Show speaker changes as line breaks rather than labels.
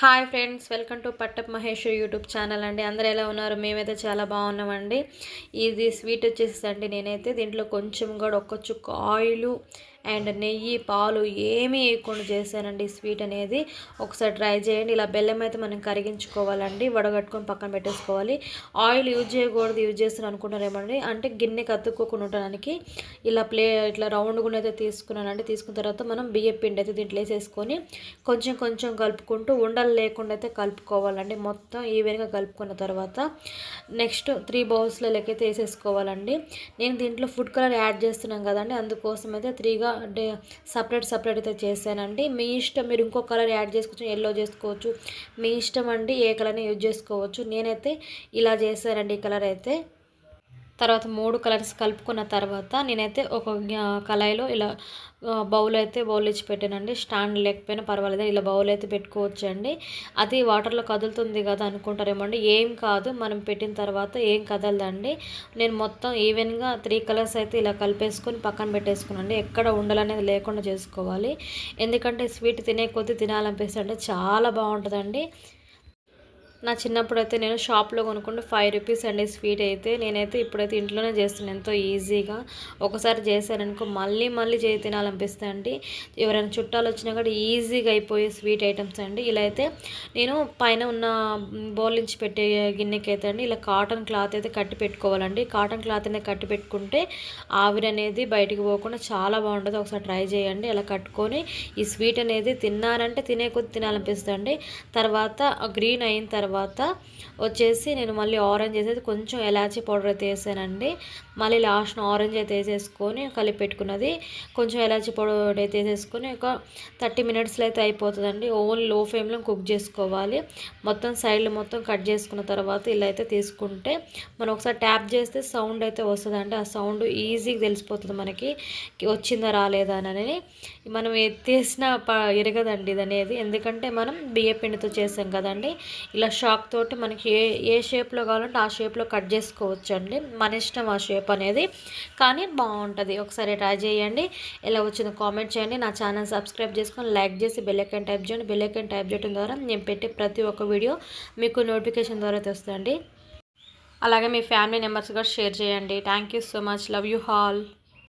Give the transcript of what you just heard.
Hi friends welcome to పట్టప్ Mahesh YouTube channel అండి. అందరూ ఎలా ఉన్నారు? మేమైతే చాలా బాగున్నామండి. ఇది స్వీట్ వచ్చేసి అండి నేనైతే. దీంట్లో కొంచెం కూడా ఒక్క చుక్క ఆయిల్ అండ్ నెయ్యి పాలు ఏమీ వేయకుండా చేశానండి. స్వీట్ అనేది ఒకసారి ట్రై చేయండి. ఇలా బెల్లం అయితే మనం కరిగించుకోవాలండి. వడగట్టుకొని పక్కన పెట్టేసుకోవాలి. ఆయిల్ యూజ్ చేయకూడదు. యూజ్ చేస్తాను అనుకుంటారేమండి అంటే గిన్నె కత్తుక్కోకుండా ఉండడానికి ఇలా ప్లే ఇట్లా రౌండ్ కూడా అయితే తీసుకున్నానండి. తీసుకున్న తర్వాత మనం బియ్య పిండి అయితే దీంట్లో వేసేసుకొని కొంచెం కొంచెం కలుపుకుంటూ ఉండలు లేకుండా అయితే కలుపుకోవాలండి. మొత్తం ఈవెన్గా కలుపుకున్న తర్వాత నెక్స్ట్ త్రీ బౌల్స్లో లెక్కైతే వేసేసుకోవాలండి. నేను దీంట్లో ఫుడ్ కలర్ యాడ్ చేస్తున్నాం కదండి. అందుకోసం అయితే త్రీగా అంటే సపరేట్ సపరేట్ అయితే చేశానండి. మీ ఇష్టం మీరు ఇంకో కలర్ యాడ్ చేసుకోవచ్చు ఎల్లో చేసుకోవచ్చు. మీ ఇష్టం అండి ఏ కలర్ని యూజ్ చేసుకోవచ్చు. నేనైతే ఇలా చేశానండి ఈ కలర్ అయితే. తర్వాత మూడు కలర్స్ కలుపుకున్న తర్వాత నేనైతే ఒక కళాయిలో ఇలా బౌల్ అయితే బౌల్ ఇచ్చి పెట్టానండి. స్టాండ్ లేకపోయినా పర్వాలేదు ఇలా బౌల్ అయితే పెట్టుకోవచ్చు అండి అది వాటర్లో కదులుతుంది కదా అనుకుంటారేమండి ఏం కాదు మనం పెట్టిన తర్వాత ఏం కదలదండి. నేను మొత్తం ఈవెన్గా త్రీ కలర్స్ అయితే ఇలా కలిపేసుకొని పక్కన పెట్టేసుకున్నాండి ఎక్కడ ఉండాలనేది లేకుండా చేసుకోవాలి. ఎందుకంటే స్వీట్ తినే కొద్దీ తినాలనిపిస్తుంది చాలా బాగుంటుందండి. నా చిన్నప్పుడు అయితే నేను షాప్లో కొనుక్కుంటే ఫైవ్ రూపీస్ అండి స్వీట్ అయితే. నేనైతే ఇప్పుడైతే ఇంట్లోనే చేస్తున్నాను ఎంతో ఈజీగా. ఒకసారి చేశాననుకో మళ్ళీ మళ్ళీ చేయి తినాలనిపిస్తుంది అండి. ఎవరైనా చుట్టాలు వచ్చినా కూడా ఈజీగా అయిపోయే స్వీట్ ఐటమ్స్ అండి. ఇలా అయితే నేను పైన ఉన్న బౌల్ నుంచి పెట్టే గిన్నెకి అయితే అండి ఇలా కాటన్ క్లాత్ అయితే కట్టి పెట్టుకోవాలండి. కాటన్ క్లాత్ అనేది కట్టి పెట్టుకుంటే ఆవిరి అనేది బయటికి పోకుండా చాలా బాగుంటుంది. ఒకసారి ట్రై చేయండి. ఇలా కట్టుకొని ఈ స్వీట్ అనేది తిన్నారంటే తినే కొద్ది తినాలనిపిస్తుంది తర్వాత గ్రీన్ అయిన తర్వాత తర్వాత వచ్చేసి నేను మళ్ళీ ఆరెంజ్ వేసేది కొంచెం ఎలాచీ పౌడర్ అయితే వేసానండి. మళ్ళీ లాస్ట్ ఆరెంజ్ అయితే వేసేసుకొని కలిపి పెట్టుకున్నది. కొంచెం ఎలాచీ పౌడర్ అయితే వేసేసుకొని ఒక థర్టీ మినిట్స్లో అయితే అయిపోతుందండి. ఓన్లీ లో ఫ్లేమ్లో కుక్ చేసుకోవాలి. మొత్తం సైడ్లు మొత్తం కట్ చేసుకున్న తర్వాత ఇలా అయితే తీసుకుంటే మనం ఒకసారి ట్యాప్ చేస్తే సౌండ్ అయితే వస్తుందండి. ఆ సౌండ్ ఈజీగా తెలిసిపోతుంది మనకి. వచ్చిందా రాలేదా అని. మనం ఎత్తేసిన ఇరగదండి ఇది అనేది. ఎందుకంటే మనం బియ్య పిండితో చేసాం కదండి. ఇలా షాక్ తోటి మనకి ఏ ఏ షేప్లో కావాలంటే ఆ షేప్లో కట్ చేసుకోవచ్చు అండి మన ఇష్టం ఆ షేప్ అనేది. కానీ బాగుంటుంది. ఒకసారి ట్రై చేయండి. ఎలా వచ్చిందో కామెంట్ చేయండి. నా ఛానల్ సబ్స్క్రైబ్ చేసుకొని లైక్ చేసి బెల్లైకన్ టైప్ చేయండి. బెల్లైకన్ టైప్ చేయడం ద్వారా నేను పెట్టే ప్రతి ఒక్క వీడియో మీకు నోటిఫికేషన్ ద్వారా తెస్తుంది అలాగే మీ ఫ్యామిలీ మెంబర్స్ కూడా షేర్ చేయండి. Thank so much love you hall